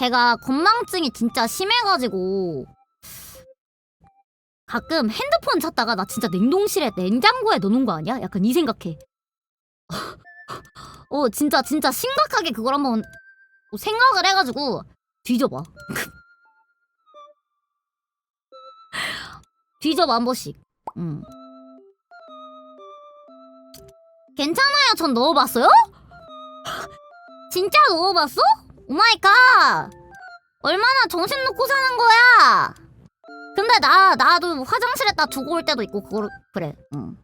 제가 건망증이 진짜 심해가지고 가끔 핸드폰 찾다가 나 진짜 냉동실에 냉장고에 넣어놓은 거 아니야? 약간 이 생각해. 어 진짜 진짜 심각하게 그걸 한번 생각을 해가지고 뒤져봐. 뒤져봐 한 번씩. 음. 괜찮아요. 전 넣어봤어요? 진짜 넣어봤어? 오마이갓. 얼마나 정신 놓고 사는 거야? 근데 나 나도 화장실에다 두고 올 때도 있고 그걸 그래. 응.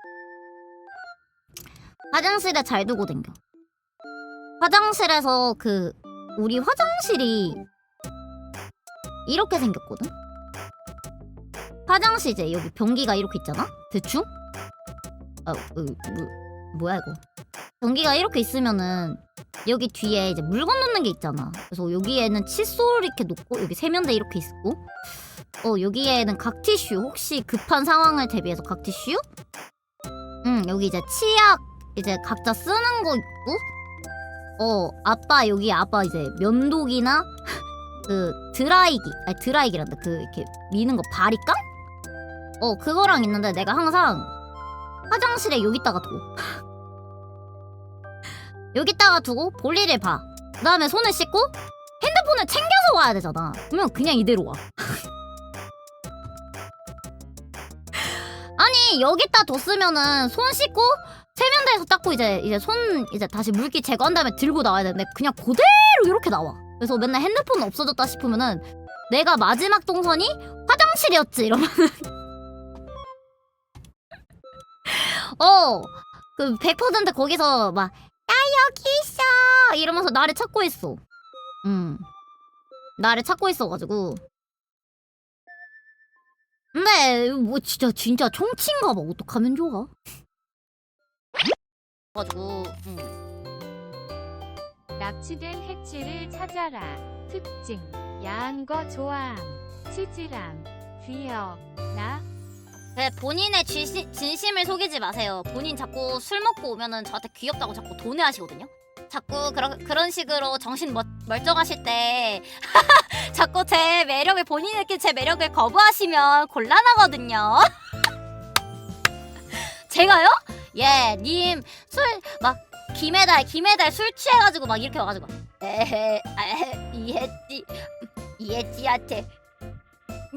화장실에 잘 두고 댕겨. 화장실에서 그 우리 화장실이 이렇게 생겼거든. 화장실 이제 여기 변기가 이렇게 있잖아. 대충. 아, 어, 뭐, 뭐야 이거? 변기가 이렇게 있으면은 여기 뒤에 이제 물건 놓는 게 있잖아. 그래서 여기에는 칫솔 이렇게 놓고 여기 세면대 이렇게 있고, 어 여기에는 각 티슈 혹시 급한 상황을 대비해서 각 티슈? 응 여기 이제 치약 이제 각자 쓰는 거 있고, 어 아빠 여기 아빠 이제 면도기나 그 드라이기 아니 드라이기란다 그 이렇게 미는 거 바리깡? 어 그거랑 있는데 내가 항상 화장실에 여기다가 두고 여기다가 두고 볼일을 봐. 그 다음에 손을 씻고 핸드폰을 챙겨서 와야 되잖아. 그러면 그냥 이대로 와. 아니 여기다 뒀으면은 손 씻고 세면대에서 닦고 이제 이제 손 이제 다시 물기 제거한 다음에 들고 나와야 되는데 그냥 그대로 이렇게 나와. 그래서 맨날 핸드폰 없어졌다 싶으면은 내가 마지막 동선이 화장실이었지 이러면 어그 100% 거기서 막나 여기 있어 이러면서 나를 찾고 있어. 음. 나를 찾고 있어가지고. 근데 뭐 진짜 진짜 총친가 봐. 어떡하면 좋아? 가지고 음. 납치된 해치를 찾아라. 특징. 야한 거 좋아함. 치질함. 귀여. 나. 네, 본인의 진심, 진심을 속이지 마세요. 본인 자꾸 술 먹고 오면은 저한테 귀엽다고 자꾸 도내하시거든요. 자꾸 그런 그런 식으로 정신 멀, 멀쩡하실 때 자꾸 제 매력을 본인에게 제 매력을 거부하시면 곤란하거든요. 제가요? 예, 님 술 막 김해달 김해달 술 취해가지고 막 이렇게 와가지고 에헤 에헤 이해지 이해지한테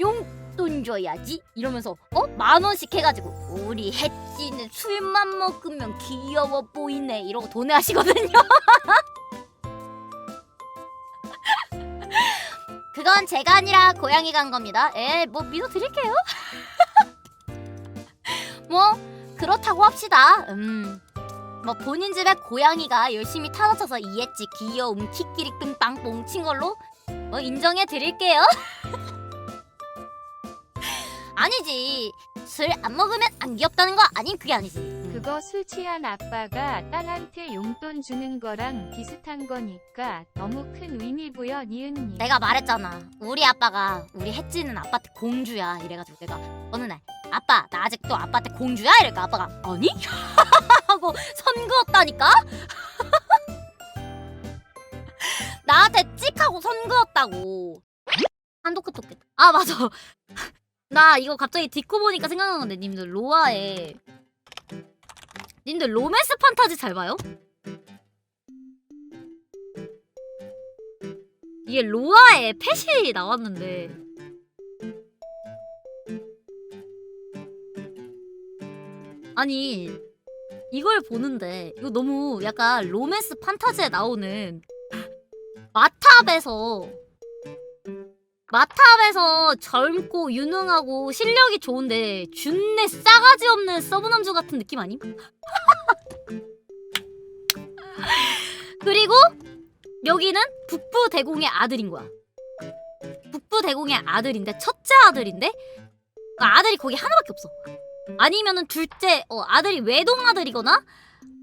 용 돈 줘야지. 이러면서 어? 만 원씩 해가지고 우리 혜찌는 술만 먹으면 귀여워 보이네. 이러고 도내하시거든요. 그건 제가 아니라 고양이가 한 겁니다. 에 뭐 믿어드릴게요. 뭐 그렇다고 합시다. 음뭐 본인 집에 고양이가 열심히 타다쳐서 이해지 귀여움 키끼리 끈빵 뽕친 걸로 뭐 인정해 드릴게요 아니지. 술 안 먹으면 안 귀엽다는 거 아닌 그게 아니지. 그거 술 취한 아빠가 딸한테 용돈 주는 거랑 비슷한 거니까 너무 큰 의미 부여 니은니. 내가 말했잖아. 우리 아빠가 우리 혜찌는 아빠한테 공주야. 이래가지고 내가 어느 날 아빠 나 아직도 아빠한테 공주야? 이러니까 아빠가 아니? 하고 선 그었다니까? 나한테 찍하고 선 그었다고. 한도 끝도 끝. 아 맞아. 나 이거 갑자기 딛고 보니까 생각난 건데 님들 로아에 님들 로맨스 판타지 잘 봐요? 이게 로아에 펫이 나왔는데 아니 이걸 보는데 이거 너무 약간 로맨스 판타지에 나오는 마탑에서 마탑에서 젊고 유능하고 실력이 좋은데 준내 싸가지 없는 서브남주 같은 느낌 아님? 그리고 여기는 북부 대공의 아들인 거야. 북부 대공의 아들인데 첫째 아들인데 그 아들이 거기 하나밖에 없어. 아니면은 둘째 어 아들이 외동 아들이거나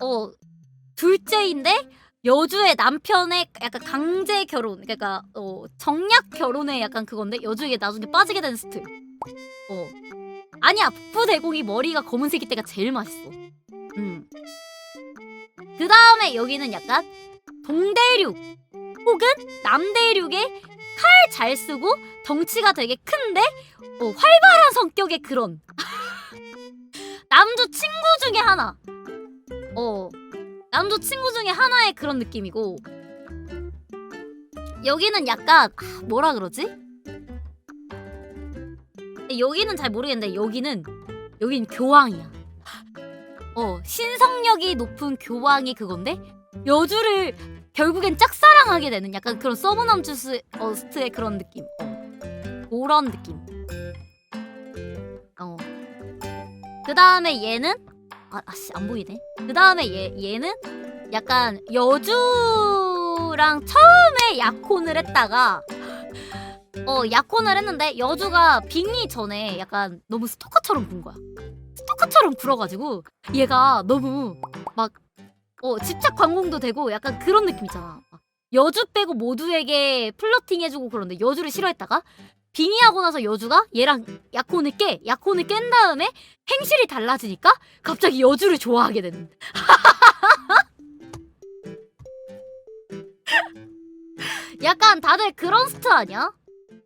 어 둘째인데 여주의 남편의 약간 강제 결혼 그러니까 어 정략 결혼의 약간 그건데 여주에게 나중에 빠지게 되는 스토리. 어 아니야 북부 대공이 머리가 검은색일 때가 제일 맛있어. 음. 그 다음에 여기는 약간 동대륙 혹은 남대륙의 칼 잘 쓰고 덩치가 되게 큰데 어, 활발한 성격의 그런 남주 친구 중에 하나. 어 남주 친구 중에 하나의 그런 느낌이고 여기는 약간 아, 뭐라 그러지? 여기는 잘 모르겠는데 여기는 여긴 교황이야. 어 신성력이 높은 교황이 그건데 여주를 결국엔 짝사랑하게 되는 약간 그런 서브남주스 어스트의 그런 느낌. 어. 그런 느낌. 어. 그 다음에 얘는 아, 아씨 안 보이네. 그 다음에 얘 얘는 약간 여주랑 처음에 약혼을 했다가 어 약혼을 했는데 여주가 빙이 전에 약간 너무 스토커처럼 군 거야. 스토커처럼 굴어가지고 얘가 너무 막 어, 집착 관공도 되고 약간 그런 느낌 있잖아. 막 여주 빼고 모두에게 플러팅 해주고 그런데 여주를 싫어했다가 빙의하고 나서 여주가 얘랑 약혼을 깨. 약혼을 깬 다음에 행실이 달라지니까 갑자기 여주를 좋아하게 되는. 약간 다들 그런 스트 아니야?